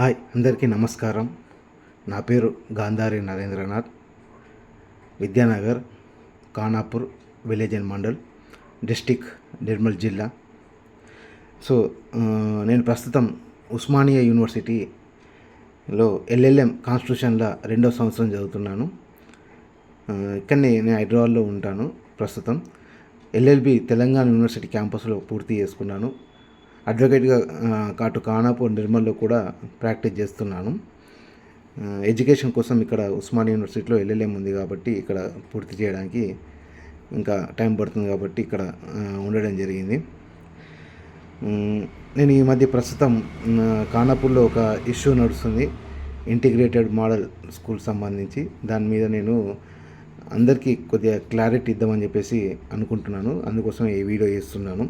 Hi అందరికీ నమస్కారం. నా పేరు Gandhari Narendranath. Vidyanagar Khanapur village and mandal district Nirmal జిల్లా. సో నేను ప్రస్తుతం ఉస్మానియా యూనివర్సిటీలో ఎల్ఎల్ఎం కాన్స్టిట్యూషన్లో రెండో సంవత్సరం చదువుతున్నాను. ఇక్కడనే నేను హైదరాబాద్లో ఉంటాను ప్రస్తుతం. ఎల్ఎల్బి తెలంగాణ యూనివర్సిటీ క్యాంపస్లో పూర్తి చేసుకున్నాను. అడ్వకేట్గా కాటు అటు నిర్మల్లో కూడా ప్రాక్టీస్ చేస్తున్నాను. ఎడ్యుకేషన్ కోసం ఇక్కడ ఉస్మానియా యూనివర్సిటీలో ఎల్ఎల్ఎం ఉంది కాబట్టి ఇక్కడ పూర్తి చేయడానికి ఇంకా టైం పడుతుంది కాబట్టి ఇక్కడ ఉండడం జరిగింది. నేను ఈ మధ్య ప్రస్తుతం కానాపూర్లో ఒక ఇష్యూ నడుస్తుంది. ఇంటిగ్రేటెడ్ మోడల్ స్కూల్ సంబంధించి. దాని మీద నేను అందరికీ కొద్దిగా క్లారిటీ ఇద్దామని చెప్పేసి అనుకుంటున్నాను. అందుకోసం ఈ వీడియో చేస్తున్నాను.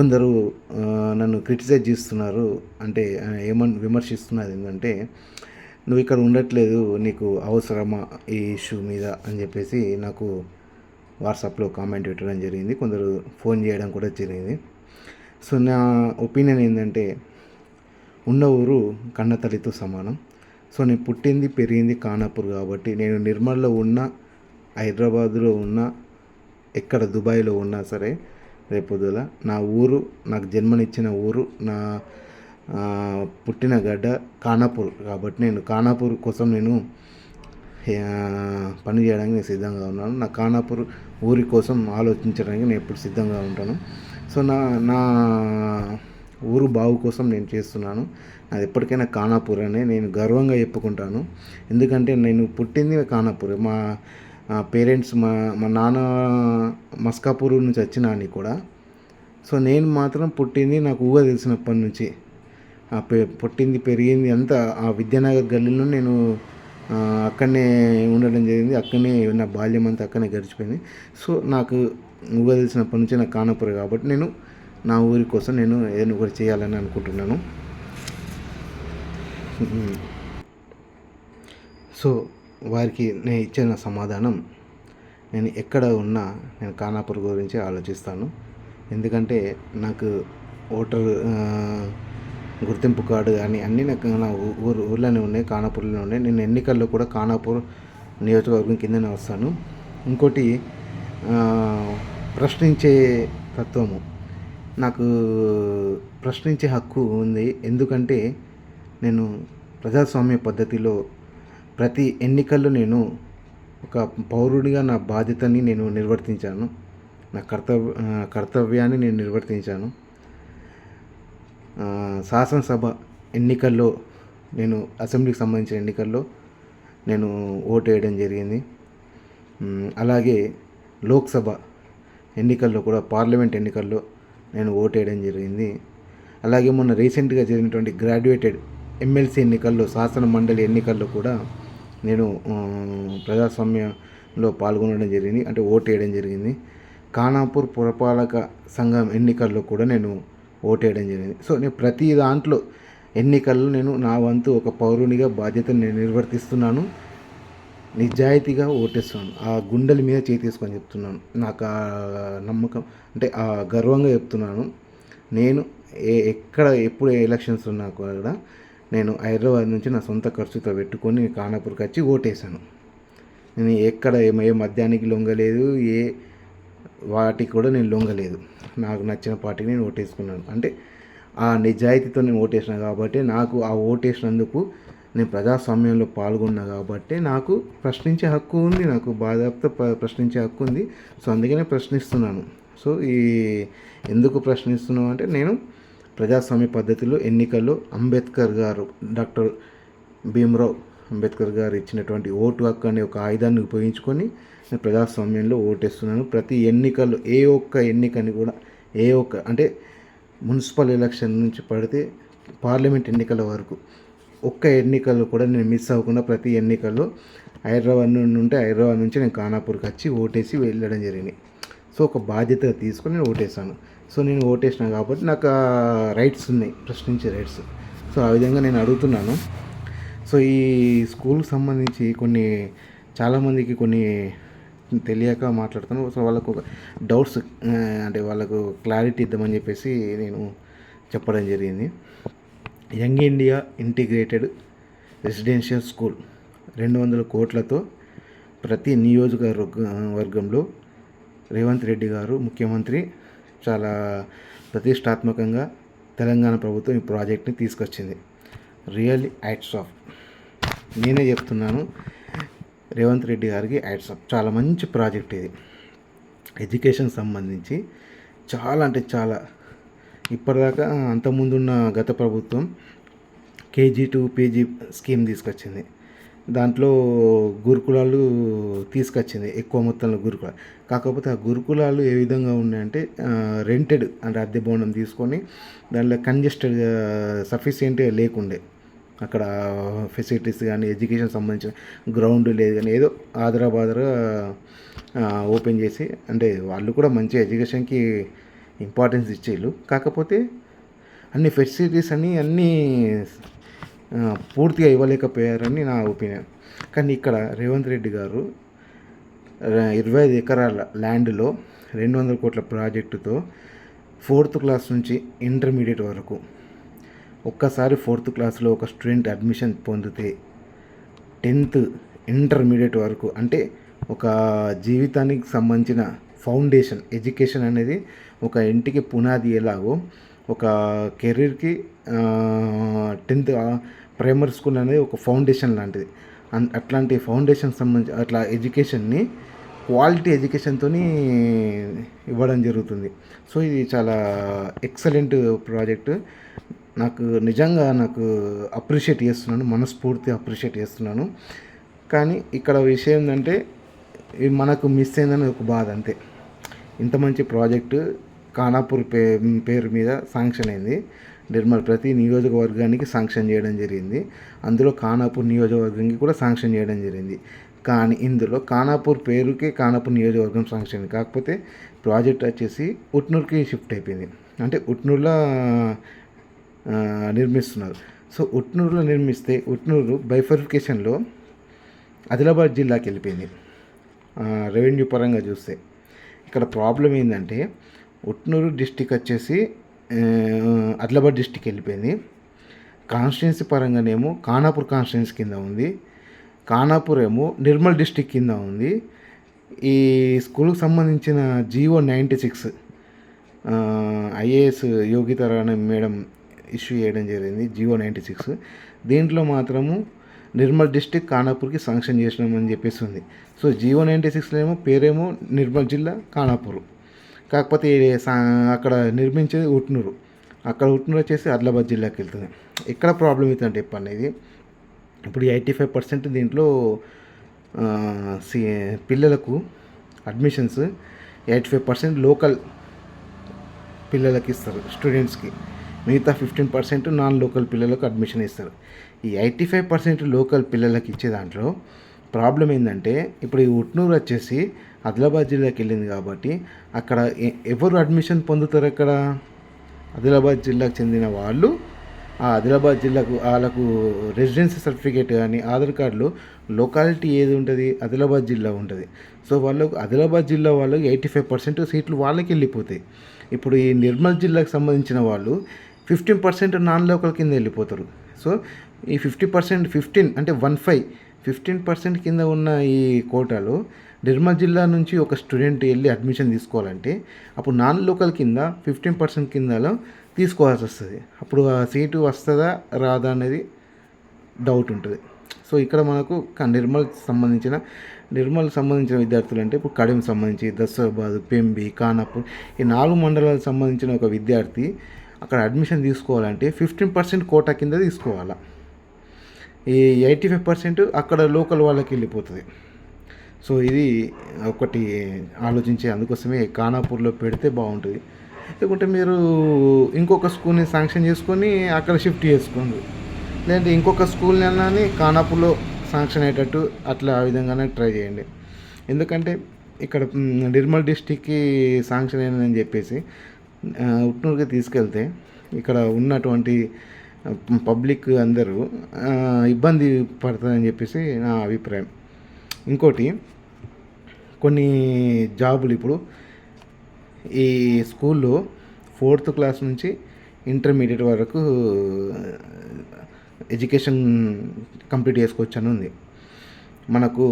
కొందరు నన్ను క్రిటిసైజ్ చేస్తున్నారు. అంటే ఏమని ఏమన్ ఏంటంటే నువ్వు ఇక్కడ ఉండట్లేదు నీకు అవసరమా ఈ ఇష్యూ మీద? అని చెప్పేసి నాకు వాట్సాప్లో కామెంట్ పెట్టడం జరిగింది. కొందరు ఫోన్ చేయడం కూడా జరిగింది. సో నా ఒపీనియన్ ఏంటంటే ఉన్న ఊరు కన్న తల్లితో సమానం. సో నేను పుట్టింది పెరిగింది కానాపూర్ కాబట్టి నేను నిర్మల్లో ఉన్న హైదరాబాద్లో ఉన్న ఎక్కడ దుబాయ్లో ఉన్నా సరే రేపొద్దుల నా ఊరు నాకు జన్మనిచ్చిన ఊరు నా పుట్టిన గడ్డ ఖానాపూర్. కాబట్టి నేను ఖానాపూర్ కోసం నేను పని చేయడానికి నేను సిద్ధంగా ఉన్నాను. నా ఖానాపూర్ ఊరి కోసం ఆలోచించడానికి నేను ఎప్పుడు సిద్ధంగా ఉంటాను. సో నా నా ఊరు బావు కోసం నేను చేస్తున్నాను. అది ఎప్పటికైనా ఖానాపూర్ అనే నేను గర్వంగా చెప్పుకుంటాను. ఎందుకంటే నేను పుట్టింది ఖానాపూర్. మా పేరెంట్స్ మా మా నాన్న మస్కాపూర్ నుంచి వచ్చినాని కూడా. సో నేను మాత్రం పుట్టింది నాకు ఊహ తెలిసినప్పటి నుంచి. ఆ పె పుట్టింది పెరిగింది అంతా ఆ విద్యానగర్ గల్లీలో నేను అక్కడనే ఉండడం జరిగింది. అక్కడనే నా బాల్యం అంతా అక్కడనే గడిచిపోయింది. సో నాకు ఊహ తెలిసినప్పటి నుంచి నాకు కానపురం కాబట్టి నేను నా ఊరి కోసం నేను ఏదైనా ఒకటి చేయాలని అనుకుంటున్నాను. సో వారికి నేను ఇచ్చిన సమాధానం నేను ఎక్కడ ఉన్నా నేను ఖానాపూర్ గురించి ఆలోచిస్తాను. ఎందుకంటే నాకు ఓటర్ గుర్తింపు కార్డు కానీ అన్నీ నాకు నా ఊరు ఊర్లోనే ఉన్నాయి ఖానాపూర్లోనే ఉన్నాయి. నేను ఎన్నికల్లో కూడా ఖానాపూర్ నియోజకవర్గం కిందనే వస్తాను. ఇంకోటి ప్రశ్నించే తత్వము. నాకు ప్రశ్నించే హక్కు ఉంది. ఎందుకంటే నేను ప్రజాస్వామ్య పద్ధతిలో ప్రతి ఎన్నికల్లో నేను ఒక పౌరుడిగా నా బాధ్యతని నేను నిర్వర్తించాను. నా కర్తవ్య కర్తవ్యాన్ని నేను నిర్వర్తించాను. శాసనసభ ఎన్నికల్లో నేను అసెంబ్లీకి సంబంధించిన ఎన్నికల్లో నేను ఓటు వేయడం జరిగింది అలాగే లోక్సభ ఎన్నికల్లో కూడా పార్లమెంట్ ఎన్నికల్లో నేను ఓటు వేయడం జరిగింది. అలాగే మొన్న రీసెంట్గా జరిగినటువంటి గ్రాడ్యుయేటెడ్ ఎమ్మెల్సీ ఎన్నికల్లో శాసన మండలి ఎన్నికల్లో కూడా నేను ప్రజాస్వామ్యంలో పాల్గొనడం జరిగింది అంటే ఓటు వేయడం జరిగింది. ఖానాపూర్ పురపాలక సంఘం ఎన్నికల్లో కూడా నేను ఓటు వేయడం జరిగింది. సో నేను ప్రతి దాంట్లో ఎన్నికల్లో నేను నా వంతు ఒక పౌరునిగా బాధ్యతను నేను నిర్వర్తిస్తున్నాను. నిజాయితీగా ఓటేస్తున్నాను. ఆ గుండెల మీద చేతి తీసుకొని చెప్తున్నాను. నాకు ఆ నమ్మకం అంటే ఆ గర్వంగా చెప్తున్నాను. నేను ఏ ఎక్కడ ఎప్పుడు ఎలక్షన్స్ ఉన్నా కూడా నేను హైదరాబాద్ నుంచి నా సొంత ఖర్చుతో పెట్టుకొని ఖానాపూర్కి వచ్చి ఓటేశాను. నేను ఎక్కడ ఏ మద్యానికి లొంగలేదు ఏ వాటికి కూడా నేను లొంగలేదు. నాకు నచ్చిన పార్టీకి నేను ఓటేసుకున్నాను. అంటే ఆ నిజాయితీతో నేను ఓటేసిన కాబట్టి నాకు ఆ ఓటేసినందుకు నేను ప్రజాస్వామ్యంలో పాల్గొన్నా కాబట్టి నాకు ప్రశ్నించే హక్కు ఉంది నాకు బాధాప్త ప్రశ్నించే హక్కు ఉంది. సో అందుకనే ప్రశ్నిస్తున్నాను. సో ఈ ఎందుకు ప్రశ్నిస్తున్నావు అంటే నేను ప్రజాస్వామ్య పద్ధతిలో ఎన్నికల్లో అంబేద్కర్ గారు డాక్టర్ భీమ్రావ్ అంబేద్కర్ గారు ఇచ్చినటువంటి ఓటు హక్కు అనే ఒక ఆయుధాన్ని ఉపయోగించుకొని నేను ప్రజాస్వామ్యంలో ఓటేస్తున్నాను ప్రతి ఎన్నికల్లో ఏ ఒక్క ఎన్నికని కూడా ఏ ఒక్క అంటే మున్సిపల్ ఎలక్షన్ నుంచి పడితే పార్లమెంట్ ఎన్నికల వరకు ఒక్క ఎన్నికల్లో కూడా నేను మిస్ అవ్వకుండా ప్రతి ఎన్నికల్లో హైదరాబాద్ నుండి ఉంటే హైదరాబాద్ నుంచి నేను ఖానాపూర్కి వచ్చి ఓటేసి వెళ్ళడం జరిగింది. సో ఒక బాధ్యత తీసుకొని నేను ఓటేసాను సో నేను ఓటేసిన కాబట్టి నాకు రైట్స్ ఉన్నాయి ప్రశ్నించే రైట్స్ సో ఆ విధంగా నేను అడుగుతున్నాను. సో ఈ స్కూల్కి సంబంధించి కొన్ని చాలామందికి కొన్ని తెలియక మాట్లాడుతాను సో వాళ్ళకు ఒక డౌట్స్ అంటే వాళ్ళకు క్లారిటీ ఇద్దామని చెప్పేసి నేను చెప్పడం జరిగింది. Young India integrated residential school రెండు వందల కోట్లతో ప్రతి నియోజకవర్గ వర్గంలో రేవంత్ రెడ్డి గారు ముఖ్యమంత్రి చాలా ప్రతిష్టాత్మకంగా తెలంగాణ ప్రభుత్వం ఈ ప్రాజెక్ట్ని తీసుకొచ్చింది. రియల్లీ యాడ్స్ ఆఫ్ నేనే చెప్తున్నాను రేవంత్ రెడ్డి గారికి యాడ్స్ ఆఫ్ చాలా మంచి ప్రాజెక్ట్ ఇది. ఎడ్యుకేషన్ సంబంధించి చాలా అంటే చాలా. ఇప్పటిదాకా అంతకుముందున్న గత ప్రభుత్వం కేజీ టు పీజీ స్కీమ్ తీసుకొచ్చింది. దాంట్లో గురుకులాలు తీసుకొచ్చింది ఎక్కువ మొత్తంలో గురుకులాలు. కాకపోతే ఆ గురుకులాలు ఏ విధంగా ఉన్నాయంటే రెంటెడ్ అంటే అద్దె భవనం తీసుకొని దాంట్లో కంజెస్టెడ్ సఫిషియెంట్ లేకుండే. అక్కడ ఫెసిలిటీస్ కానీ ఎడ్యుకేషన్ సంబంధించిన గ్రౌండ్ లేదు కానీ ఏదో ఆదరాబాదరా ఓపెన్ చేసి అంటే వాళ్ళు కూడా మంచి ఎడ్యుకేషన్కి ఇంపార్టెన్స్ ఇచ్చేళ్ళు. కాకపోతే అన్ని ఫెసిలిటీస్ అన్నీ అన్నీ పూర్తిగా ఇవ్వలేకపోయారని నా ఒపీనియన్. కానీ ఇక్కడ రేవంత్ రెడ్డి గారు ఇరవై ఐదు ఎకరాల ల్యాండ్లో రెండు వందల కోట్ల ప్రాజెక్టుతో ఫోర్త్ క్లాస్ నుంచి ఇంటర్మీడియట్ వరకు ఒక్కసారి ఫోర్త్ క్లాస్లో ఒక స్టూడెంట్ అడ్మిషన్ పొందితే టెన్త్ ఇంటర్మీడియట్ వరకు అంటే ఒక జీవితానికి సంబంధించిన ఫౌండేషన్ ఎడ్యుకేషన్ అనేది ఒక ఇంటికి పునాది ఎలాగో ఒక కెరీర్కి టెన్త్ ప్రైమరీ స్కూల్ అనేది ఒక ఫౌండేషన్ లాంటిది. అట్లాంటి ఫౌండేషన్ సంబంధించి అట్లా ఎడ్యుకేషన్ని క్వాలిటీ ఎడ్యుకేషన్తో ఇవ్వడం జరుగుతుంది. సో ఇది చాలా ఎక్సలెంట్ ప్రాజెక్ట్. నాకు నిజంగా నాకు అప్రిషియేట్ చేస్తున్నాను మనస్ఫూర్తి అప్రిషియేట్ చేస్తున్నాను. కానీ ఇక్కడ విషయం ఏంటంటే ఇది మనకు మిస్ అయిందని ఒక బాధ అంతే. ఇంత మంచి ప్రాజెక్టు ఖానాపూర్ పే పేరు మీద శాంక్షన్ అయింది. నిర్మల్ ప్రతి నియోజకవర్గానికి శాంక్షన్ చేయడం జరిగింది. అందులో ఖానాపూర్ నియోజకవర్గానికి కూడా శాంక్షన్ చేయడం జరిగింది. కానీ ఇందులో ఖానాపూర్ పేరుకే ఖానాపూర్ నియోజకవర్గం శాంక్షన్ కాకపోతే ప్రాజెక్ట్ వచ్చేసి ఉట్నూర్కి షిఫ్ట్ అయిపోయింది. అంటే ఉట్నూర్లో నిర్మిస్తున్నారు. సో ఉట్నూరులో నిర్మిస్తే ఉట్నూరు బైఫర్ఫికేషన్లో ఆదిలాబాద్ జిల్లాకి వెళ్ళిపోయింది. రెవెన్యూ పరంగా చూస్తే. ఇక్కడ ప్రాబ్లం ఏంటంటే ఉట్నూరు డిస్టిక్ వచ్చేసి అదిలాబాద్ డిస్టిక్ వెళ్ళిపోయింది. కాన్స్టిట్యున్సీ పరంగానేమో ఖానాపూర్ కాన్స్టిట్యున్సీ కింద ఉంది. ఖానాపూర్ ఏమో నిర్మల్ డిస్టిక్ కింద ఉంది. ఈ స్కూల్కి సంబంధించిన GO ninety six IAS Yogita madam issue చేయడం జరిగింది జియో నైంటీ సిక్స్. దీంట్లో మాత్రము నిర్మల్ డిస్టిక్ ఖానాపూర్కి శాంక్షన్ చేసినామని చెప్పేసి ఉంది. సో జియో నైంటీ సిక్స్లో ఏమో పేరేమో నిర్మల్ జిల్లా ఖానాపూర్. కాకపోతే సా- అక్కడ నిర్మించేది ఉట్నూరు. అక్కడ ఉట్నూరు వచ్చేసి ఆదిలాబాద్ జిల్లాకి వెళ్తుంది. ఎక్కడ ప్రాబ్లం అవుతుందంటే చెప్పండి ఇది. ఇప్పుడు ఎయిటీ ఫైవ్ పర్సెంట్ దీంట్లో సి పిల్లలకు admissions eighty five percent local పిల్లలకి ఇస్తారు స్టూడెంట్స్కి. మిగతా ఫిఫ్టీన్ పర్సెంట్ నాన్ లోకల్ పిల్లలకు అడ్మిషన్ ఇస్తారు. ఈ ఎయిటీ ఫైవ్ పర్సెంట్ లోకల్ పిల్లలకి ఇచ్చే దాంట్లో ప్రాబ్లం ఏంటంటే ఇప్పుడు ఈ ఉట్నూరు వచ్చేసి ఆదిలాబాద్ జిల్లాకి వెళ్ళింది కాబట్టి అక్కడ ఎ- ఎవరు అడ్మిషన్ పొందుతారు అక్కడ ఆదిలాబాద్ జిల్లాకు చెందిన వాళ్ళు. ఆ ఆదిలాబాద్ జిల్లాకు వాళ్ళకు రెసిడెన్సీ సర్టిఫికేట్ కానీ ఆధార్ కార్డులో లొకాలిటీ ఏది ఉంటుంది? ఆదిలాబాద్ జిల్లా ఉంటుంది. సో వాళ్ళకు ఆదిలాబాద్ జిల్లా వాళ్ళకి ఎయిటీ ఫైవ్ పర్సెంట్ సీట్లు వాళ్ళకి వెళ్ళిపోతాయి. ఇప్పుడు ఈ నిర్మల్ జిల్లాకు సంబంధించిన వాళ్ళు ఫిఫ్టీన్ పర్సెంట్ నాన్ లోకల్ కింద వెళ్ళిపోతారు. సో ఈ ఫిఫ్టీ పర్సెంట్ ఫిఫ్టీన్ అంటే వన్ ఫైవ్ ఫిఫ్టీన్ పర్సెంట్ కింద ఉన్న ఈ కోటాలో నిర్మల్ జిల్లా నుంచి ఒక స్టూడెంట్ వెళ్ళి అడ్మిషన్ తీసుకోవాలంటే అప్పుడు నాన్ లోకల్ కింద ఫిఫ్టీన్ పర్సెంట్ కిందలో తీసుకోవాల్సి వస్తుంది. అప్పుడు ఆ సీటు వస్తుందా రాదా అనేది డౌట్ ఉంటుంది. సో ఇక్కడ మనకు నిర్మల్ సంబంధించిన నిర్మల్ సంబంధించిన విద్యార్థులు అంటే ఇప్పుడు కడెం సంబంధించి దసరాబాద్ పెంబి ఖానాపూర్ ఈ నాలుగు మండలాలకు సంబంధించిన ఒక విద్యార్థి అక్కడ అడ్మిషన్ తీసుకోవాలంటే ఫిఫ్టీన్ పర్సెంట్ కోటా కింద తీసుకోవాలా. ఈ ఎయిటీ ఫైవ్ పర్సెంట్ అక్కడ లోకల్ వాళ్ళకి వెళ్ళిపోతుంది. సో ఇది ఒకటి ఆలోచించే అందుకోసమే ఖానాపూర్లో పెడితే బాగుంటుంది. లేకుంటే మీరు ఇంకొక స్కూల్ని శాంక్షన్ చేసుకొని అక్కడ షిఫ్ట్ చేసుకోండి. లేదంటే ఇంకొక స్కూల్ని అన్నాని ఖానాపూర్లో శాంక్షన్ అయ్యేటట్టు అట్లా ఆ విధంగానే ట్రై చేయండి. ఎందుకంటే ఇక్కడ నిర్మల్ డిస్టిక్కి శాంక్షన్ అయిందని చెప్పేసి ఉట్నూరుకి తీసుకెళ్తే ఇక్కడ ఉన్నటువంటి పబ్లిక్ అందరూ ఇబ్బంది పడుతుందని చెప్పేసి నా అభిప్రాయం. ఇంకోటి కొన్ని జాబులు ఇప్పుడు ఈ స్కూల్లో ఫోర్త్ క్లాస్ నుంచి ఇంటర్మీడియట్ వరకు ఎడ్యుకేషన్ కంప్లీట్ చేసుకోవచ్చు అని ఉంది. మనకు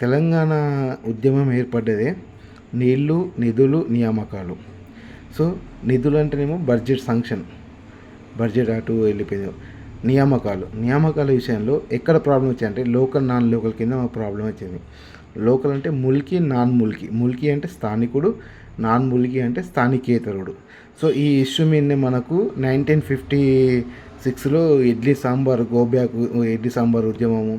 తెలంగాణ ఉద్యమం ఏర్పడ్డదే నీళ్ళు నిధులు నియామకాలు. సో నిధులు అంటేనేమో బడ్జెట్ సంక్షన్ బడ్జెట్ అటు వెళ్ళిపోయింది. నియామకాలు. నియామకాల విషయంలో ఎక్కడ ప్రాబ్లం వచ్చిందంటే లోకల్ నాన్ లోకల్ కింద మాకు ప్రాబ్లం వచ్చింది. లోకల్ అంటే ముల్కి నాన్ ముల్కి ముల్కి అంటే స్థానికుడు నాన్ ముల్కి అంటే స్థానికేతరుడు. సో ఈ ఇష్యూ మీదనే మనకు నైన్టీన్ ఫిఫ్టీ సిక్స్లో ఇడ్లీ సాంబార్ గోబ్యాక్ ఇడ్లీ సాంబార్ ఉద్యమము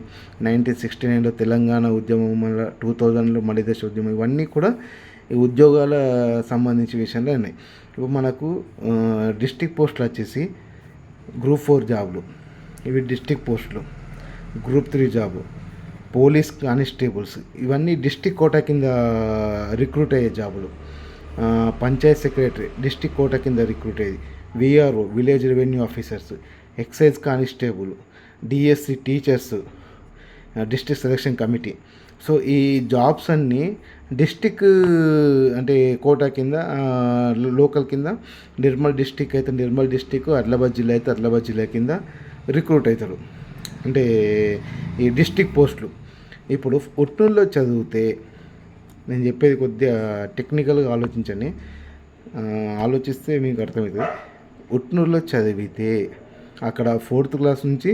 నైన్టీన్ సిక్స్టీ నైన్లో తెలంగాణ ఉద్యమం మళ్ళీ టూ థౌజండ్లో మణిదేశ ఉద్యమం ఇవన్నీ కూడా ఈ ఉద్యోగాల సంబంధించిన విషయంలో ఉన్నాయి. ఇప్పుడు మనకు డిస్టిక్ పోస్టులు వచ్చేసి గ్రూప్ ఫోర్ జాబ్లు ఇవి డిస్టిక్ పోస్టులు group three job police constables ఇవన్నీ డిస్టిక్ కోట కింద రిక్రూట్ అయ్యే జాబులు. పంచాయత్ సెక్రటరీ డిస్టిక్ కోట కింద రిక్రూట్ అయ్యేది VRO village revenue officers excise constable DSC teachers district selection committee. So ఈ జాబ్స్ అన్నీ డిస్టిక్ అంటే కోటా కింద లోకల్ కింద నిర్మల్ డిస్టిక్ అయితే నిర్మల్ డిస్టిక్ ఆదిలాబాద్ జిల్లా అయితే ఆదిలాబాద్ జిల్లా కింద రిక్రూట్ అవుతారు. అంటే ఈ డిస్టిక్ పోస్టులు. ఇప్పుడు ఉట్నూరులో చదివితే నేను చెప్పేది కొద్దిగా టెక్నికల్గా ఆలోచించండి. ఆలోచిస్తే మీకు అర్థమవుతుంది. ఉట్నూరులో చదివితే అక్కడ ఫోర్త్ క్లాస్ నుంచి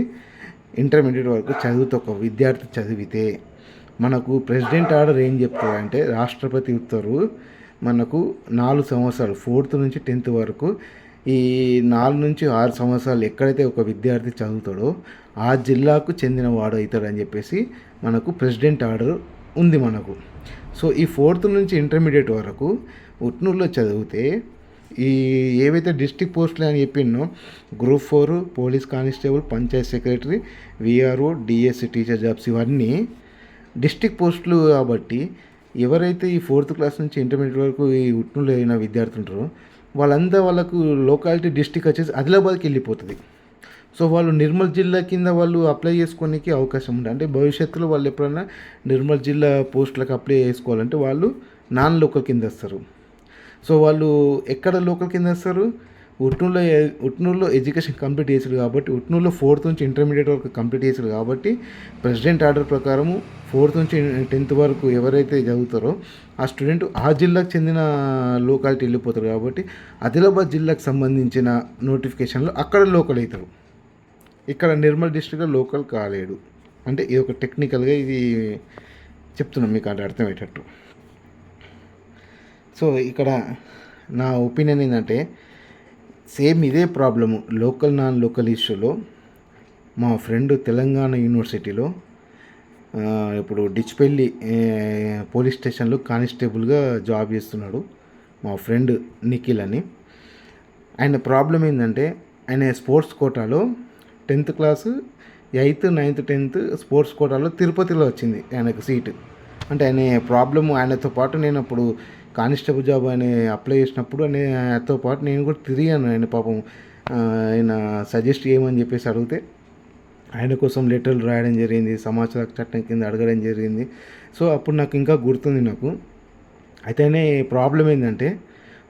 ఇంటర్మీడియట్ వరకు చదువుతూ ఒక విద్యార్థి చదివితే మనకు ప్రెసిడెంట్ ఆర్డర్ ఏం చెప్తుందంటే రాష్ట్రపతి ఉత్తర్వు మనకు నాలుగు సంవత్సరాలు ఫోర్త్ నుంచి టెన్త్ వరకు ఈ నాలుగు నుంచి ఆరు సంవత్సరాలు ఎక్కడైతే ఒక విద్యార్థి చదువుతాడో ఆ జిల్లాకు చెందిన వాడు అవుతాడని చెప్పేసి మనకు ప్రెసిడెంట్ ఆర్డర్ ఉంది మనకు. సో ఈ ఫోర్త్ నుంచి ఇంటర్మీడియట్ వరకు ఉట్నూరులో చదివితే ఈ ఏవైతే డిస్టిక్ పోస్టులు అని చెప్పినో group four police constable panchayat secretary VRO DSC teacher jobs ఇవన్నీ డిస్టిక్ పోస్టులు కాబట్టి ఎవరైతే ఈ ఫోర్త్ క్లాస్ నుంచి ఇంటర్మీడియట్ వరకు ఈ ఉట్నూరులో అయిన విద్యార్థులు ఉంటారో వాళ్ళంతా వాళ్ళకు లోకాలిటీ డిస్టిక్ వచ్చేసి ఆదిలాబాద్కి వెళ్ళిపోతుంది. సో వాళ్ళు నిర్మల్ జిల్లా కింద వాళ్ళు అప్లై చేసుకోనికి అవకాశం ఉంది. అంటే భవిష్యత్తులో వాళ్ళు ఎప్పుడైనా నిర్మల్ జిల్లా పోస్టులకు అప్లై చేసుకోవాలంటే వాళ్ళు నాన్ లోకల్ కింద వస్తారు. సో వాళ్ళు ఎక్కడ లోకల్ కింద వస్తారు? ఉట్నూరులో ఉట్నూరులో ఎడ్యుకేషన్ కంప్లీట్ చేసారు కాబట్టి ఉట్నూరులో ఫోర్త్ నుంచి ఇంటర్మీడియట్ వరకు కంప్లీట్ చేసారు కాబట్టి ప్రెసిడెంట్ ఆర్డర్ ప్రకారము ఫోర్త్ నుంచి టెన్త్ వరకు ఎవరైతే చదువుతారో ఆ స్టూడెంట్ ఆ జిల్లాకు చెందిన లోకాలిటీ వెళ్ళిపోతారు కాబట్టి ఆదిలాబాద్ జిల్లాకు సంబంధించిన నోటిఫికేషన్లో అక్కడ లోకల్ అవుతారు. ఇక్కడ నిర్మల్ డిస్ట్రిక్ట్లో లోకల్ కాలేడు. అంటే ఇది ఒక టెక్నికల్గా ఇది చెప్తున్నాం మీకు అంటే అర్థమయ్యేటట్టు. సో ఇక్కడ నా ఒపీనియన్ ఏంటంటే సేమ్ ఇదే ప్రాబ్లము లోకల్ నాన్ లోకల్ ఇష్యూలో మా ఫ్రెండ్ తెలంగాణ యూనివర్సిటీలో ఇప్పుడు డిచ్పెల్లి పోలీస్ స్టేషన్లో కానిస్టేబుల్గా జాబ్ చేస్తున్నాడు మా ఫ్రెండ్ నిఖిల్ అని. ఆయన ప్రాబ్లం ఏంటంటే ఆయన స్పోర్ట్స్ కోటాలో tenth class eighth ninth tenth sports కోటాలో తిరుపతిలో వచ్చింది ఆయనకు సీటు. అంటే ఆయన ప్రాబ్లము ఆయనతో పాటు నేను అప్పుడు కానిస్టేబుల్ జాబ్ ఆయన అప్లై చేసినప్పుడు ఆయనతో పాటు నేను కూడా తిరిగాను. ఆయన పాపం ఆయన సజెస్ట్ చేయమని చెప్పేసి అడిగితే ఆయన కోసం లెటర్లు రాయడం జరిగింది సమాచార చట్టం కింద అడగడం జరిగింది. సో అప్పుడు నాకు ఇంకా గుర్తుంది నాకు. అయితేనే ప్రాబ్లం ఏంటంటే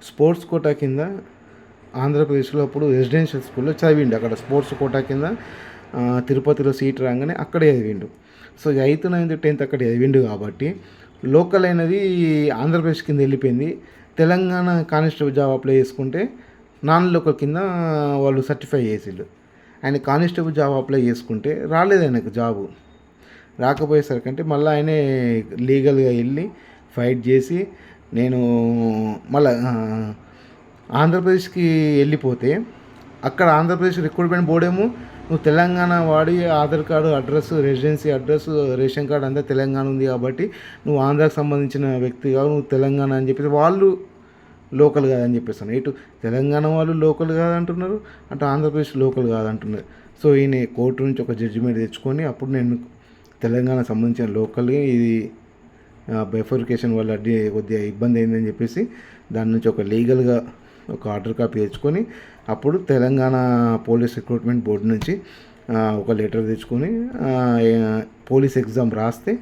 స్పోర్ట్స్ కోటా కింద ఆంధ్రప్రదేశ్లో అప్పుడు రెసిడెన్షియల్ స్కూల్లో చదివిండు. అక్కడ స్పోర్ట్స్ కోటా కింద తిరుపతిలో సీట్ రాగానే అక్కడే చదివిండు. సో ఎయిత్ నైన్త్ టెన్త్ అక్కడ చదివిండు కాబట్టి లోకల్ అయినది ఆంధ్రప్రదేశ్ కింద వెళ్ళిపోయింది. తెలంగాణ కానిస్టేబుల్ జాబ్ అప్లై చేసుకుంటే నాన్ లోకల్ కింద వాళ్ళు సర్టిఫై చేసిండు ఆయన కానిస్టేబుల్ జాబ్ అప్లై చేసుకుంటే రాలేదు ఆయనకు జాబు. రాకపోయేసరికంటే మళ్ళీ ఆయనే లీగల్గా వెళ్ళి ఫైట్ చేసి నేను మళ్ళీ ఆంధ్రప్రదేశ్కి వెళ్ళిపోతే అక్కడ ఆంధ్రప్రదేశ్ రిక్రూట్మెంట్ బోర్డేమో నువ్వు తెలంగాణ వాడి Aadhaar card address residency address ration card అంతా తెలంగాణ ఉంది కాబట్టి నువ్వు ఆంధ్రాకి సంబంధించిన వ్యక్తిగా నువ్వు తెలంగాణ అని చెప్పేసి వాళ్ళు లోకల్ కాదని చెప్పేస్తాను ఇటు తెలంగాణ వాళ్ళు లోకల్ కాదంటున్నారు అటు ఆంధ్రప్రదేశ్ లోకల్ కాదంటున్నారు. సో ఈయన కోర్టు నుంచి ఒక జడ్జిమెంట్ తెచ్చుకొని అప్పుడు నేను తెలంగాణ సంబంధించిన లోకల్ ఇది బైఫర్కేషన్ వల్ల కొద్దిగా ఇబ్బంది అయిందని చెప్పేసి దాని నుంచి ఒక లీగల్గా ఒక ఆర్డర్ కాపీ తెచ్చుకొని అప్పుడు తెలంగాణ పోలీస్ రిక్రూట్మెంట్ బోర్డు నుంచి ఒక లెటర్ తెచ్చుకొని పోలీస్ ఎగ్జామ్ రాస్తే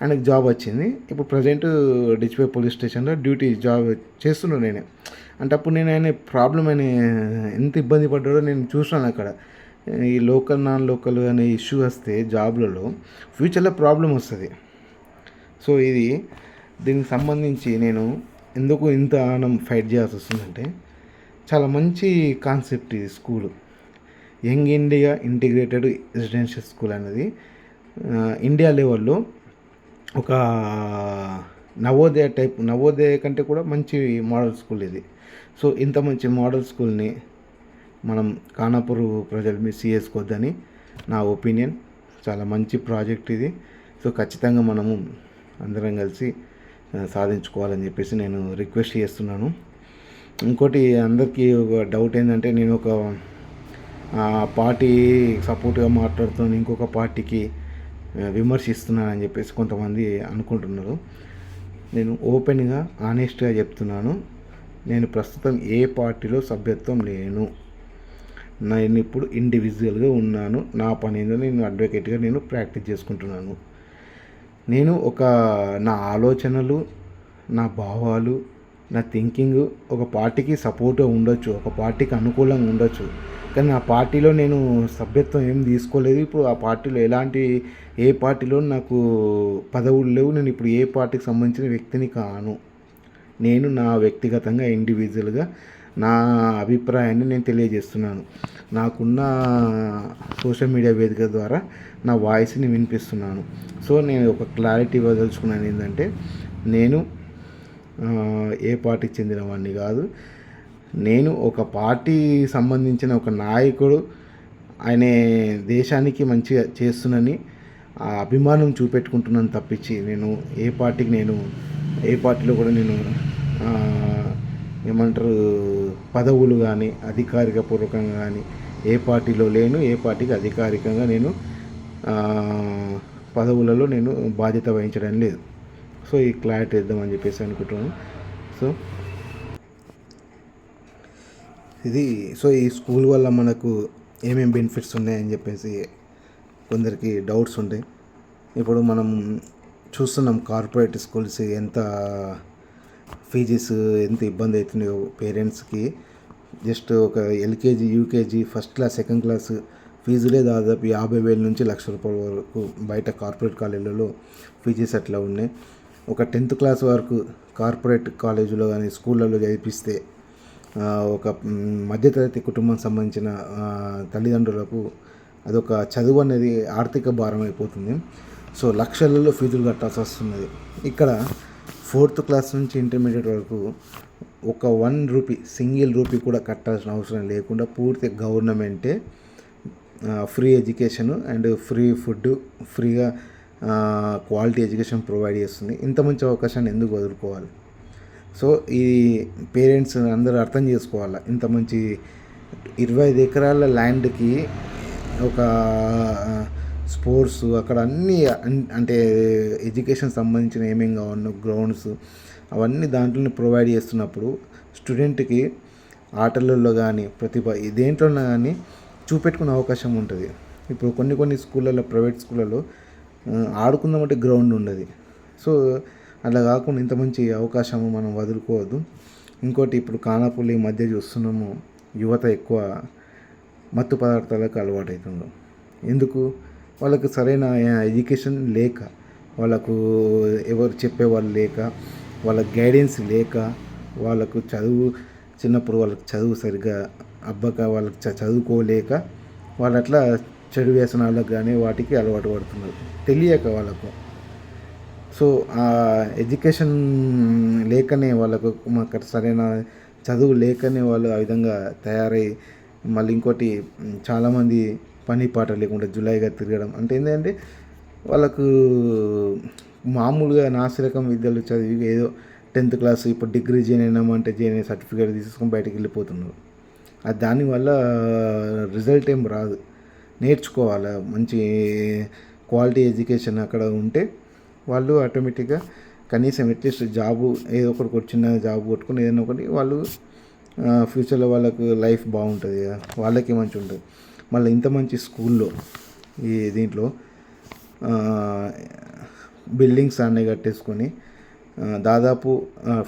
ఆయనకు జాబ్ వచ్చింది. ఇప్పుడు ప్రజెంట్ డిచ్వే పోలీస్ స్టేషన్లో డ్యూటీ జాబ్ చేస్తున్నాను నేనే. అంటే అప్పుడు నేను ఆయన ప్రాబ్లం అని ఎంత ఇబ్బంది పడ్డాడో నేను చూసాను అక్కడ. ఈ లోకల్ నాన్ లోకల్ అనే ఇష్యూ వస్తే జాబ్లలో ఫ్యూచర్లో ప్రాబ్లం వస్తుంది. సో ఇది దీనికి సంబంధించి నేను ఎందుకు ఇంత ఆనం ఫైట్ చేయాల్సి వస్తుందంటే చాలా మంచి కాన్సెప్ట్ ఇది school young India integrated residential school అనేది ఇండియా లెవెల్లో ఒక నవోదయ టైప్ నవోదయ కంటే కూడా మంచి మోడల్ స్కూల్ ఇది. సో ఇంత మంచి మోడల్ స్కూల్ని మనం ఖానాపూర్ ప్రజలు మిస్ చేసుకోవద్దని నా ఒపీనియన్ చాలా మంచి ప్రాజెక్ట్ ఇది. సో ఖచ్చితంగా మనము అందరం కలిసి సాధించుకోవాలని చెప్పేసి నేను రిక్వెస్ట్ చేస్తున్నాను. ఇంకోటి అందరికీ ఒక డౌట్ ఏంటంటే నేను ఒక పార్టీ సపోర్ట్గా మాట్లాడుతున్నాను ఇంకొక పార్టీకి విమర్శిస్తున్నానని చెప్పేసి కొంతమంది అనుకుంటున్నారు. నేను ఓపెన్గా ఆనెస్ట్గా చెప్తున్నాను. నేను ప్రస్తుతం ఏ పార్టీలో సభ్యత్వం లేను. నేను ఇప్పుడు ఇండివిజువల్గా ఉన్నాను. నా పని ఏందో నేను అడ్వకేట్గా నేను ప్రాక్టీస్ చేసుకుంటున్నాను. నేను ఒక నా ఆలోచనలు నా భావాలు నా థింకింగ్ ఒక పార్టీకి సపోర్ట్గా ఉండొచ్చు ఒక పార్టీకి అనుకూలంగా ఉండొచ్చు. కానీ ఆ పార్టీలో నేను సభ్యత్వం ఏం తీసుకోలేదు. ఇప్పుడు ఆ పార్టీలో ఎలాంటి ఏ పార్టీలో నాకు పదవులు లేవు. నేను ఇప్పుడు ఏ పార్టీకి సంబంధించిన వ్యక్తిని కాను. నేను నా వ్యక్తిగతంగా ఇండివిజువల్గా నా అభిప్రాయాన్ని నేను తెలియజేస్తున్నాను. నాకున్న సోషల్ మీడియా వేదిక ద్వారా నా వాయిస్ని వినిపిస్తున్నాను. సో నేను ఒక క్లారిటీ ఇవ్వదలుచుకున్నాను ఏంటంటే నేను ఏ పార్టీకి చెందిన వాడిని కాదు. నేను ఒక పార్టీ సంబంధించిన ఒక నాయకుడు ఆయన దేశానికి మంచిగా చేస్తున్నని ఆ అభిమానం చూపెట్టుకుంటున్నాను తప్పించి నేను ఏ పార్టీకి నేను ఏ పార్టీలో కూడా నేను ఏమంటారు పదవులు కానీ అధికారిక పూర్వకంగా కానీ ఏ పార్టీలో లేను ఏ పార్టీకి అధికారికంగా నేను పదవులలో నేను బాధ్యత వహించడం లేదు. సో ఈ క్లారిటీ ఇద్దామని చెప్పేసి అనుకుంటున్నాను. సో ఇది సో ఈ స్కూల్ వల్ల మనకు ఏమేమి బెనిఫిట్స్ ఉన్నాయని చెప్పేసి కొందరికి డౌట్స్ ఉంటాయి. ఇప్పుడు మనం చూస్తున్నాం కార్పొరేట్ స్కూల్స్ ఎంత ఫీజెస్ ఎంత ఇబ్బంది అవుతున్నాయో పేరెంట్స్కి. జస్ట్ ఒక LKG UKG first class second class ఫీజులే దాదాపు యాభై వేల నుంచి లక్ష రూపాయల వరకు బయట కార్పొరేట్ కాలేజీలలో ఫీజెస్ అట్లా ఉన్నాయి. ఒక టెన్త్ క్లాస్ వరకు కార్పొరేట్ కాలేజీలో కానీ స్కూళ్ళలో చదివిస్తే ఒక మధ్యతరగతి కుటుంబం సంబంధించిన తల్లిదండ్రులకు అదొక చదువు అనేది ఆర్థిక భారం అయిపోతుంది. సో లక్షలలో ఫీజులు కట్టాల్సి వస్తున్నది. ఇక్కడ ఫోర్త్ క్లాస్ నుంచి ఇంటర్మీడియట్ వరకు ఒక వన్ రూపీ సింగిల్ రూపీ కూడా కట్టాల్సిన అవసరం లేకుండా పూర్తి గవర్నమెంటే free education and free food ఫ్రీగా క్వాలిటీ ఎడ్యుకేషన్ ప్రొవైడ్ చేస్తుంది. ఇంత మంచి అవకాశాన్ని ఎందుకు వదులుకోవాలి? సో ఈ పేరెంట్స్ అందరూ అర్థం చేసుకోవాలి? ఇంత మంచి ఇరవై ఐదు ఎకరాల ల్యాండ్కి ఒక స్పోర్ట్స్ అక్కడ అన్నీ అంటే ఎడ్యుకేషన్ సంబంధించిన ఏమేమి కావాలో గ్రౌండ్స్ అవన్నీ దాంట్లోనే ప్రొవైడ్ చేస్తున్నప్పుడు స్టూడెంట్కి ఆటలలో కానీ ప్రతిభ దేంట్లో దేంట్లోనే కానీ చూపెట్టుకునే అవకాశం ఉంటుంది. ఇప్పుడు కొన్ని కొన్ని స్కూళ్ళలో ప్రైవేట్ స్కూళ్ళలో ఆడుకుందామంటే గ్రౌండ్ ఉండదు. సో అలా కాకుండా ఇంత మంచి అవకాశము మనం వదులుకోవద్దు. ఇంకోటి ఇప్పుడు కానాపూర్లో ఈ మధ్య చూస్తున్నాము యువత ఎక్కువ మత్తు పదార్థాలకు అలవాటవుతుండ్రు ఎందుకు? వాళ్ళకు సరైన ఎడ్యుకేషన్ లేక వాళ్ళకు ఎవరు చెప్పేవాళ్ళు లేక వాళ్ళ గైడెన్స్ లేక వాళ్ళకు చదువు చిన్నప్పుడు వాళ్ళకి చదువు సరిగ్గా అబ్బక వాళ్ళకి చ- చదువుకోలేక వాళ్ళు అట్లా చెడు వ్యసనాలకు కానీ వాటికి అలవాటు పడుతున్నారు. తెలియక వాళ్ళకు. సో ఆ ఎడ్యుకేషన్ లేకనే వాళ్ళకు మాకు సరైన చదువు లేకనే వాళ్ళు ఆ విధంగా తయారై మళ్ళీ ఇంకోటి చాలామంది పని పాట లేకుండా జులైగా తిరగడం అంటే ఏంటంటే వాళ్ళకు మామూలుగా నాసిరకం విద్యలు చదివి ఏదో టెన్త్ క్లాస్ ఇప్పుడు డిగ్రీ జాయిన్ అయినామంటే జాయిన్ అయ్యి సర్టిఫికేట్ తీసుకొని బయటకు వెళ్ళిపోతున్నారు. దానివల్ల రిజల్ట్ ఏం రాదు. నేర్చుకోవాలి? మంచి క్వాలిటీ ఎడ్యుకేషన్ అక్కడ ఉంటే వాళ్ళు ఆటోమేటిక్గా కనీసం అట్లీస్ట్ జాబు ఏదో ఒకటి వచ్చిన చిన్న జాబ్ కొట్టుకుని ఏదైనా ఒకటి వాళ్ళు ఫ్యూచర్లో వాళ్ళకు లైఫ్ బాగుంటుంది కదా. వాళ్ళకి మంచి ఉంటుంది. మళ్ళీ ఇంత మంచి స్కూల్లో ఈ దీంట్లో బిల్డింగ్స్ అన్నీ కట్టేసుకొని దాదాపు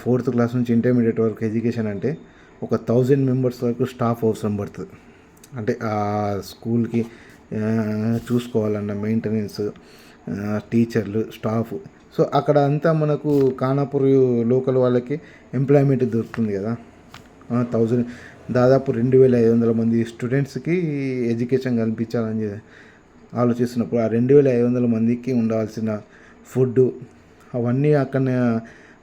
ఫోర్త్ క్లాస్ నుంచి ఇంటర్మీడియట్ వరకు ఎడ్యుకేషన్ అంటే ఒక థౌజండ్ మెంబర్స్ వరకు స్టాఫ్ అవసరం పడుతుంది. అంటే ఆ స్కూల్కి చూసుకోవాలన్న మెయింటెనెన్స్ టీచర్లు స్టాఫ్. సో అక్కడ అంతా మనకు ఖానాపూర్ లోకల్ వాళ్ళకి ఎంప్లాయ్మెంట్ దొరుకుతుంది కదా. థౌజండ్ దాదాపు రెండు వేల ఐదు వందల మంది స్టూడెంట్స్కి ఎడ్యుకేషన్ కల్పించాలని ఆలోచిస్తున్నప్పుడు ఆ రెండు వేల ఐదు వందల మందికి ఉండాల్సిన ఫుడ్ అవన్నీ అక్కడనే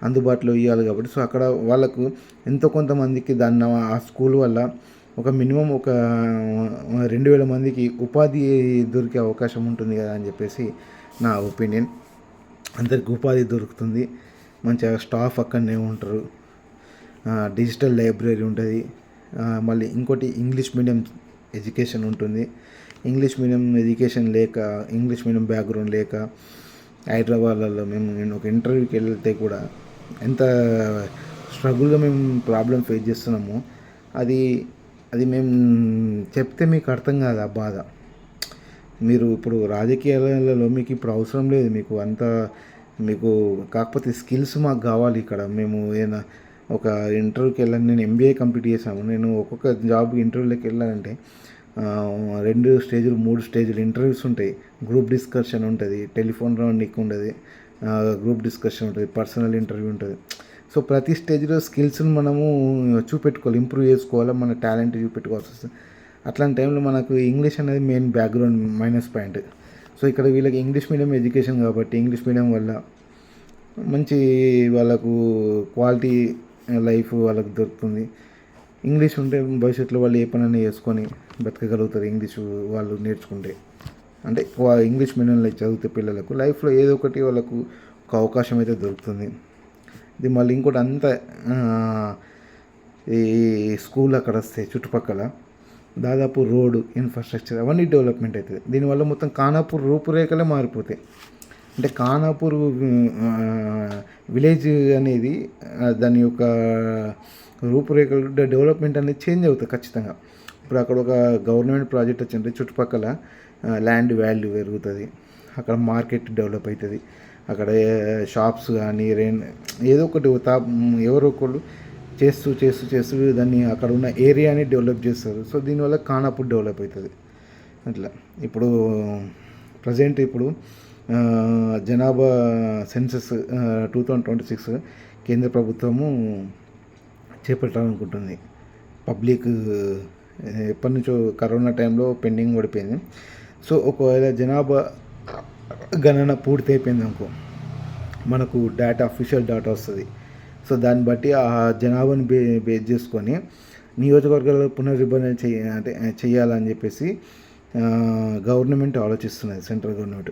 అందుబాటులో ఇవ్వాలి కాబట్టి. సో అక్కడ వాళ్ళకు ఎంతో కొంతమందికి దాన్ని ఆ స్కూల్ వల్ల ఒక మినిమం ఒక రెండు వేల మందికి ఉపాధి దొరికే అవకాశం ఉంటుంది కదా అని చెప్పేసి నా ఒపీనియన్. అందరికి ఉపాధి దొరుకుతుంది. మంచిగా స్టాఫ్ అక్కడనే ఉంటారు. డిజిటల్ లైబ్రరీ ఉంటుంది. మళ్ళీ ఇంకోటి ఇంగ్లీష్ మీడియం ఎడ్యుకేషన్ ఉంటుంది. ఇంగ్లీష్ మీడియం ఎడ్యుకేషన్ లేక ఇంగ్లీష్ మీడియం బ్యాక్గ్రౌండ్ లేక హైదరాబాద్లో మేము నేను ఒక ఇంటర్వ్యూకి వెళ్తే కూడా ఎంత స్ట్రగుల్గా మేము ప్రాబ్లం ఫేస్ చేస్తున్నామో అది అది మేము చెప్తే మీకు అర్థం కాదు ఆ బాధ. మీరు ఇప్పుడు రాజకీయాలలో మీకు ఇప్పుడు అవసరం లేదు. మీకు అంత మీకు కాకపోతే స్కిల్స్ మాకు కావాలి ఇక్కడ. మేము ఏదైనా ఒక ఇంటర్వ్యూకి వెళ్ళాను నేను ఎంబీఏ కంప్లీట్ చేశాను. నేను ఒక్కొక్క జాబ్ ఇంటర్వ్యూలోకి వెళ్ళాలంటే రెండు స్టేజ్లు మూడు స్టేజ్లు ఇంటర్వ్యూస్ ఉంటాయి. గ్రూప్ డిస్కషన్ ఉంటుంది. టెలిఫోన్ రౌండ్ నీకు ఉండదు. గ్రూప్ డిస్కషన్ ఉంటుంది. పర్సనల్ ఇంటర్వ్యూ ఉంటుంది. సో ప్రతి స్టేజ్లో స్కిల్స్ని మనము చూపెట్టుకోవాలి ఇంప్రూవ్ చేసుకోవాలి మన టాలెంట్ చూపెట్టుకోవాల్సి వస్తుంది. అట్లాంటి టైంలో మనకు ఇంగ్లీష్ అనేది main background minus point. So ఇక్కడ వీళ్ళకి ఇంగ్లీష్ మీడియం ఎడ్యుకేషన్ కాబట్టి ఇంగ్లీష్ మీడియం వల్ల మంచి వాళ్ళకు క్వాలిటీ లైఫ్ వాళ్ళకు దొరుకుతుంది. ఇంగ్లీష్ ఉంటే భవిష్యత్తులో వాళ్ళు ఏ పనైనా చేసుకొని బతకగలుగుతారు ఇంగ్లీష్ వాళ్ళు నేర్చుకుంటే. అంటే ఇంగ్లీష్ మీడియంలో చదివితే పిల్లలకు లైఫ్లో ఏదో ఒకటి వాళ్ళకు ఒక అవకాశం అయితే దొరుకుతుంది. ఇది మళ్ళీ ఇంకోటి అంతా ఈ స్కూల్ అక్కడ వస్తాయి చుట్టుపక్కల. దాదాపు రోడ్డు ఇన్ఫ్రాస్ట్రక్చర్ అవన్నీ డెవలప్మెంట్ అవుతుంది దీనివల్ల మొత్తం ఖానాపూర్ రూపురేఖలే మారిపోతాయి. అంటే ఖానాపూర్ విలేజ్ అనేది దాని యొక్క రూపురేఖలు డెవలప్మెంట్ అనేది చేంజ్ అవుతుంది ఖచ్చితంగా. ఇప్పుడు అక్కడ ఒక గవర్నమెంట్ ప్రాజెక్ట్ వచ్చింటే చుట్టుపక్కల ల్యాండ్ వాల్యూ పెరుగుతుంది. అక్కడ మార్కెట్ డెవలప్ అవుతుంది. అక్కడ షాప్స్ కానీ రెయిన్ ఏదో ఒకటి తా ఎవరో ఒకళ్ళు చేస్తూ చేస్తూ చేస్తూ దాన్ని అక్కడ ఉన్న ఏరియాని డెవలప్ చేస్తారు. సో దీనివల్ల కానప్పుడు డెవలప్ అవుతుంది అట్లా. ఇప్పుడు ప్రజెంట్ ఇప్పుడు జనాభా census two thousand twenty six కేంద్ర ప్రభుత్వము చేపట్టాలనుకుంటుంది. పబ్లిక్ ఎప్పటి నుంచో కరోనా టైంలో పెండింగ్ పడిపోయింది. సో ఒకవేళ జనాభా గణన పూర్తి అయిపోయింది అనుకో. మనకు డేటా అఫీషియల్ డేటా వస్తుంది. సో దాన్ని బట్టి ఆ జనాభాని బే బేస్ చేసుకొని నియోజకవర్గాల పునర్విభజన చేయ అంటే చేయాలని చెప్పేసి గవర్నమెంట్ ఆలోచిస్తున్నది సెంట్రల్ గవర్నమెంట్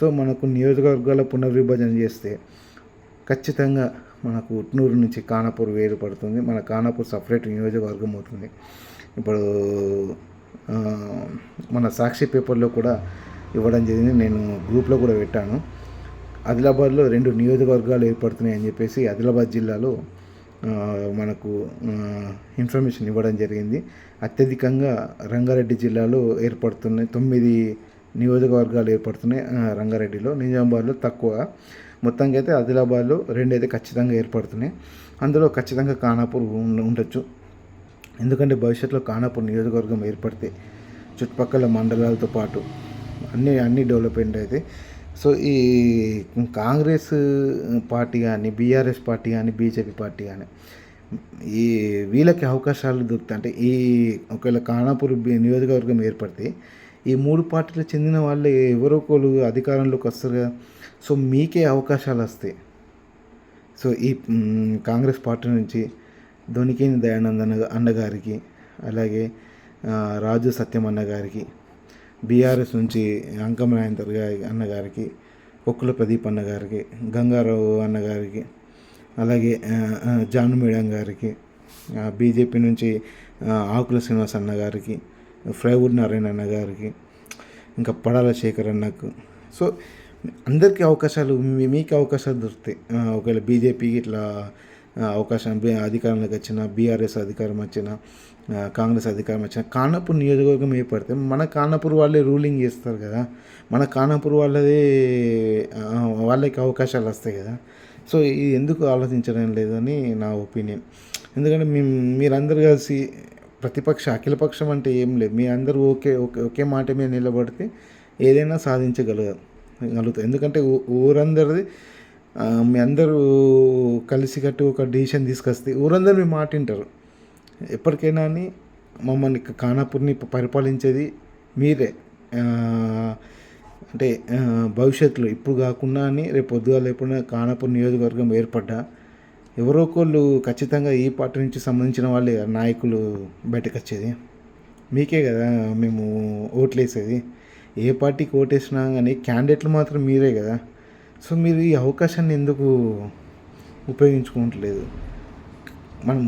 సో మనకు నియోజకవర్గాల పునర్విభజన చేస్తే ఖచ్చితంగా మనకు ఉట్నూరు నుంచి కానాపూర్ వేరు పడుతుంది. మన కానాపూర్ సపరేట్ నియోజకవర్గం అవుతుంది. ఇప్పుడు మన సాక్షి పేపర్లో కూడా ఇవ్వడం జరిగింది. నేను గ్రూప్లో కూడా పెట్టాను. ఆదిలాబాద్లో రెండు నియోజకవర్గాలు ఏర్పడుతున్నాయి అని చెప్పేసి ఆదిలాబాద్ జిల్లాలో మనకు ఇన్ఫర్మేషన్ ఇవ్వడం జరిగింది. అత్యధికంగా రంగారెడ్డి జిల్లాలో ఏర్పడుతున్నాయి తొమ్మిది నియోజకవర్గాలు ఏర్పడుతున్నాయి రంగారెడ్డిలో. నిజామాబాద్లో తక్కువ. మొత్తంగా అయితే ఆదిలాబాద్లో రెండు అయితే ఖచ్చితంగా ఏర్పడుతున్నాయి. అందులో ఖచ్చితంగా కానాపూర్ ఉండొచ్చు. ఎందుకంటే భవిష్యత్తులో కానాపూర్ నియోజకవర్గం ఏర్పడితే చుట్టుపక్కల మండలాలతో పాటు అన్ని అన్ని డెవలప్మెంట్ అయితే సో ఈ కాంగ్రెస్ పార్టీ కానీ బీఆర్ఎస్ పార్టీ కానీ బీజేపీ పార్టీ కానీ ఈ వీళ్ళకి అవకాశాలు దొరుకుతాయి. అంటే ఈ ఒకవేళ ఖానాపూర్ నియోజకవర్గం ఏర్పడితే ఈ మూడు పార్టీలకు చెందిన వాళ్ళు ఎవరో ఒకరు అధికారంలోకి వస్తారు కదా. సో మీకే అవకాశాలు వస్తాయి. సో ఈ కాంగ్రెస్ పార్టీ నుంచి దొనికేని దయానంద్ అన్న అన్నగారికి అలాగే రాజు సత్యం అన్నగారికి బీఆర్ఎస్ నుంచి అంకం నాయంతర్ గారి అన్నగారికి కొక్కుల ప్రదీప్ అన్నగారికి గంగారావు అన్నగారికి అలాగే జాను మేడం గారికి బీజేపీ నుంచి ఆకుల శ్రీనివాస్ అన్నగారికి ఫ్రైవుడ్ నారాయణ అన్నగారికి ఇంకా పడాల శేఖర్ అన్నకు. సో అందరికీ అవకాశాలు మీకు అవకాశాలు దొరుకుతాయి. ఒకవేళ బీజేపీకి ఇట్లా అవకాశం అధికారంలోకి వచ్చిన బీఆర్ఎస్ అధికారం వచ్చిన కాంగ్రెస్ అధికారం వచ్చిన కానాపూర్ నియోజకవర్గం ఏర్పడితే మన కానాపూర్ వాళ్ళే రూలింగ్ చేస్తారు కదా. మన కానాపూర్ వాళ్ళదే వాళ్ళకి అవకాశాలు వస్తాయి కదా. సో ఇది ఎందుకు ఆలోచించడం లేదని నా ఒపీనియన్ ఎందుకంటే మీ మీరందరూ కలిసి ప్రతిపక్ష అఖిలపక్షం అంటే ఏం లేదు. మీ అందరూ ఓకే ఓకే ఒకే మాట మీద నిలబడితే ఏదైనా సాధించగలగ గలుగుతాం ఎందుకంటే ఊరందరిది మీ అందరూ కలిసికట్టు ఒక డిసిషన్ తీసుకొస్తే ఊరందరూ మీ మాట వింటారు. ఎప్పటికైనా అని మమ్మల్ని ఖానాపూర్ని పరిపాలించేది మీరే. అంటే భవిష్యత్తులో ఇప్పుడు కాకుండా అని రేపు పొద్దుగా లేకుండా ఖానాపూర్ నియోజకవర్గం ఏర్పడ్డా ఎవరో ఒకళ్ళు ఖచ్చితంగా ఈ పార్టీ నుంచి సంబంధించిన వాళ్ళే కదా నాయకులు బయటకు వచ్చేది. మీకే కదా మేము ఓట్లేసేది. ఏ పార్టీకి ఓటేసినా కానీ క్యాండిడేట్లు మాత్రం మీరే కదా. సో మీరు ఈ అవకాశాన్ని ఎందుకు ఉపయోగించుకోవట్లేదు మనం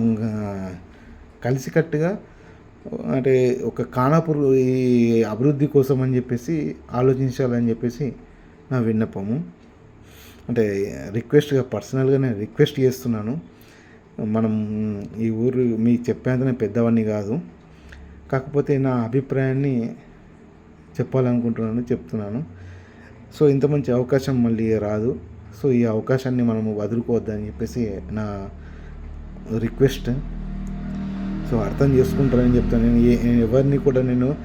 కలిసికట్టుగా అంటే ఒక ఖానాపూర్ ఈ అభివృద్ధి కోసం అని చెప్పేసి ఆలోచించాలని చెప్పేసి నా విన్నపము. అంటే రిక్వెస్ట్గా పర్సనల్గా నేను రిక్వెస్ట్ చేస్తున్నాను. మనం ఈ ఊరు మీకు చెప్పేంత నేను పెద్దవాడిని కాదు. కాకపోతే నా అభిప్రాయాన్ని చెప్పాలనుకుంటున్నాను చెప్తున్నాను. సో ఇంత మంచి అవకాశం మళ్ళీ రాదు. సో ఈ అవకాశాన్ని మనము వదులుకోవద్దని చెప్పేసి నా రిక్వెస్ట్. సో అర్థం చేసుకుంటారని చెప్తాను. నేను ఏ నేను ఎవరిని కూడా నేను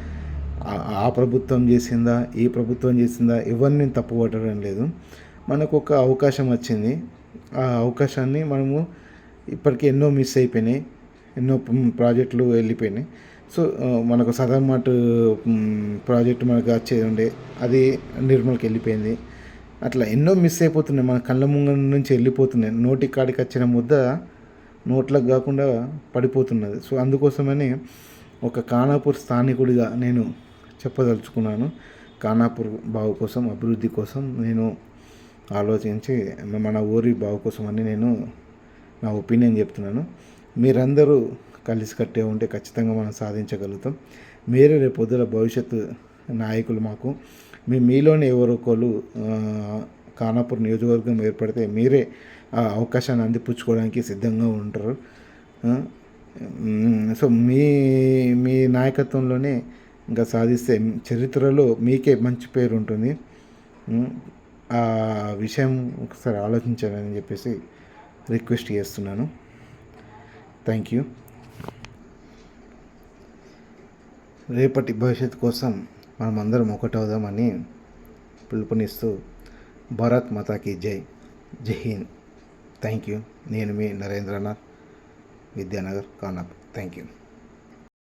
ఆ- ప్రభుత్వం చేసిందా ఈ ప్రభుత్వం చేసిందా ఎవరిని నేను తప్పు పట్టడం లేదు. మనకు ఒక అవకాశం వచ్చింది. ఆ అవకాశాన్ని మనము ఇప్పటికీ ఎన్నో మిస్ అయిపోయినాయి. ఎన్నో ప్రాజెక్టులు వెళ్ళిపోయినాయి. సో మనకు సదర్ మార్ట్ ప్రాజెక్టు మనకు వచ్చేది ఉండే అది నిర్మల్కి వెళ్ళిపోయింది. అట్లా ఎన్నో మిస్ అయిపోతున్నాయి. మన కళ్ళ ముంగ నుంచి వెళ్ళిపోతున్నాయి. నోటి కాడికి వచ్చిన ముద్ద నోట్లకు కాకుండా పడిపోతున్నది. సో అందుకోసమని ఒక ఖానాపూర్ స్థానికుడిగా నేను చెప్పదలుచుకున్నాను. ఖానాపూర్ బావు కోసం అభివృద్ధి కోసం నేను ఆలోచించి మన ఊరి బావు కోసం అని నేను నా ఒపీనియన్ చెప్తున్నాను. మీరందరూ కలిసి కట్టే ఉంటే ఖచ్చితంగా మనం సాధించగలుగుతాం. మీరే రేపు భవిష్యత్తు నాయకులు మాకు. మీ మీలోనే ఎవరో ఒకరు ఖానాపూర్ నియోజకవర్గం ఏర్పడితే మీరే ఆ అవకాశాన్ని అందిపుచ్చుకోవడానికి సిద్ధంగా ఉంటారు. సో మీ మీ నాయకత్వంలోనే ఇంకా సాధిస్తే చరిత్రలో మీకే మంచి పేరు ఉంటుంది. ఆ విషయం ఒకసారి ఆలోచించాలని చెప్పేసి రిక్వెస్ట్ చేస్తున్నాను. Thank you. రేపటి భవిష్యత్తు కోసం మనం అందరం ఒకటవుదామని పిలుపునిస్తూ భారత్ మాతాకి జై. జై హింద్. Thank you. నేను మీ నరేంద్రనాథ్ విద్యానగర్ కానాప్. Thank you.